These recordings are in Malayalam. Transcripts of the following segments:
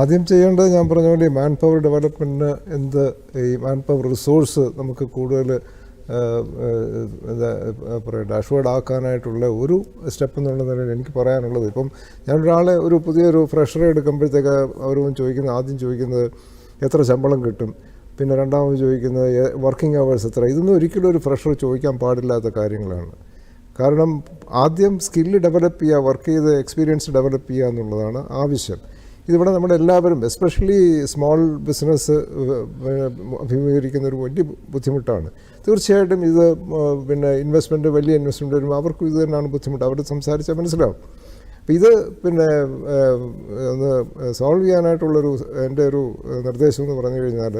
ആദ്യം ചെയ്യേണ്ടത് ഞാൻ പറഞ്ഞ പോലെ മാൻ പവർ ഡെവലപ്മെന്റിന് എന്ത് ഈ മാൻ പവർ റിസോഴ്സ് നമുക്ക് കൂടുതൽ എന്താ പറയുക ഡാഷ്ബോർഡ് ആക്കാനായിട്ടുള്ള ഒരു സ്റ്റെപ്പ് എന്നുള്ള നിലയിൽ എനിക്ക് പറയാനുള്ളത്. ഇപ്പം ഞാനൊരാളെ ഒരു പുതിയൊരു ഫ്രഷറെ എടുക്കുമ്പോഴത്തേക്ക് അവരും ചോദിക്കുന്നത് ആദ്യം ചോദിക്കുന്നത് എത്ര ശമ്പളം കിട്ടും? പിന്നെ രണ്ടാമത് ചോദിക്കുന്നത് വർക്കിംഗ് അവേഴ്സ് എത്ര? ഇതൊന്നും ഒരിക്കലും ഒരു ഫ്രഷർ ചോദിക്കാൻ പാടില്ലാത്ത കാര്യങ്ങളാണ്. കാരണം ആദ്യം സ്കില്ല് ഡെവലപ്പ് ചെയ്യുക വർക്ക് ചെയ്ത് എക്സ്പീരിയൻസ് ഡെവലപ്പ് ചെയ്യുക എന്നുള്ളതാണ് ആവശ്യം. ഇതിവിടെ നമ്മുടെ എല്ലാവരും എസ്പെഷ്യലി സ്മോൾ ബിസിനസ് അഭിമുഖീകരിക്കുന്ന ഒരു വലിയ ബുദ്ധിമുട്ടാണ്. തീർച്ചയായിട്ടും ഇത് പിന്നെ ഇൻവെസ്റ്റ്മെന്റ് വലിയ ഇൻവെസ്റ്റ്മെന്റ് വരുമ്പോൾ അവർക്കും ഇത് തന്നെയാണ് ബുദ്ധിമുട്ട്. അവർ സംസാരിച്ചാൽ മനസ്സിലാവും. അപ്പോൾ ഇത് പിന്നെ ഒന്ന് സോൾവ് ചെയ്യാനായിട്ടുള്ളൊരു എന്റെ ഒരു നിർദ്ദേശം എന്ന് പറഞ്ഞു കഴിഞ്ഞാൽ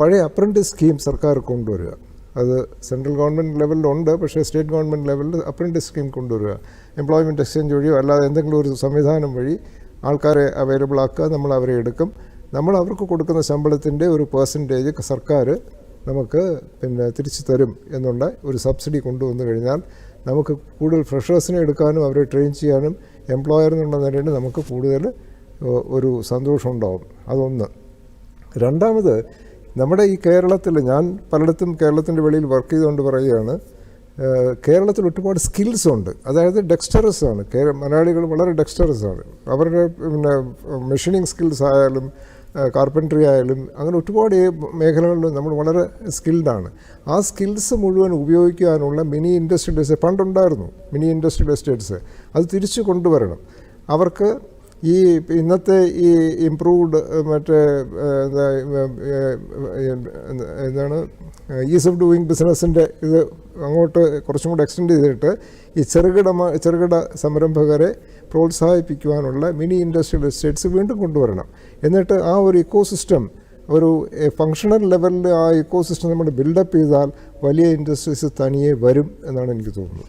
പഴയ അപ്രന്റിസ് സ്കീം സർക്കാർ കൊണ്ടുവരിക. അത് സെൻട്രൽ ഗവൺമെന്റ് ലെവലിലുണ്ട് പക്ഷേ സ്റ്റേറ്റ് ഗവൺമെന്റ് ലെവലിൽ അപ്രന്റിസ് സ്കീം കൊണ്ടുവരിക. എംപ്ലോയ്മെന്റ് എക്സ്ചേഞ്ച് വഴിയോ അല്ലാതെ എന്തെങ്കിലും ഒരു സംവിധാനം വഴി ആൾക്കാരെ അവൈലബിൾ ആക്കുക നമ്മൾ അവരെ എടുക്കും. നമ്മൾ അവർക്ക് കൊടുക്കുന്ന ശമ്പളത്തിന്റെ ഒരു പേഴ്സന്റേജ് സർക്കാർ നമുക്ക് പിന്നെ തിരിച്ചു തരും എന്നുള്ള ഒരു സബ്സിഡി കൊണ്ടുവന്നു കഴിഞ്ഞാൽ നമുക്ക് കൂടുതൽ ഫ്രഷേഴ്സിനെ എടുക്കാനും അവരെ ട്രെയിൻ ചെയ്യാനും എംപ്ലോയർ എന്നുള്ള നിലയിൽ നമുക്ക് കൂടുതൽ ഒരു സന്തോഷം ഉണ്ടാവും. അതൊന്ന്. രണ്ടാമത് നമ്മുടെ ഈ കേരളത്തിൽ ഞാൻ പലയിടത്തും കേരളത്തിന്റെ വെളിയിൽ വർക്ക് ചെയ്തുകൊണ്ട് പറയുകയാണ് കേരളത്തിൽ ഒരുപാട് സ്കിൽസ് ഉണ്ട്. അതായത് ഡെക്സ്റ്ററസ് ആണ്. മലയാളികൾ വളരെ ഡെക്സ്റ്ററസ് ആണ്. അവരുടെ പിന്നെ മെഷീനിങ് സ്കിൽസ് ആയാലും കാർപ്പൻട്രി ആയാലും അങ്ങനെ ഒരുപാട് മേഖലകളിൽ നമ്മൾ വളരെ സ്കിൽഡാണ് ആ സ്കിൽസ് മുഴുവൻ ഉപയോഗിക്കാനുള്ള മിനി ഇൻഡസ്ട്രിയൽ എസ്റ്റേറ്റ് പണ്ടുണ്ടായിരുന്നു മിനി ഇൻഡസ്ട്രിയൽ എസ്റ്റേറ്റ്സ് അത് തിരിച്ചു കൊണ്ടുവരണം. അവർക്ക് ഈ ഇന്നത്തെ ഈ ഇംപ്രൂവ്ഡ് മറ്റേ എന്താണ് ഈസ് ഓഫ് ഡൂയിങ് ബിസിനസ്സിന്റെ ഇത് അങ്ങോട്ട് കുറച്ചും കൂടെ എക്സ്റ്റെൻഡ് ചെയ്തിട്ട് ഈ ചെറുകിട ചെറുകിട സംരംഭകരെ പ്രോത്സാഹിപ്പിക്കുവാനുള്ള മിനി ഇൻഡസ്ട്രിയൽ എസ്റ്റേറ്റ്സ് വീണ്ടും കൊണ്ടുവരണം. എന്നിട്ട് ആ ഒരു ഇക്കോ സിസ്റ്റം ഒരു ഫങ്ഷണൽ ലെവലിൽ ആ ഇക്കോ സിസ്റ്റം നമ്മൾ ബിൽഡപ്പ് ചെയ്താൽ വലിയ ഇൻഡസ്ട്രീസ് തനിയെ വരും എന്നാണ് എനിക്ക് തോന്നുന്നത്.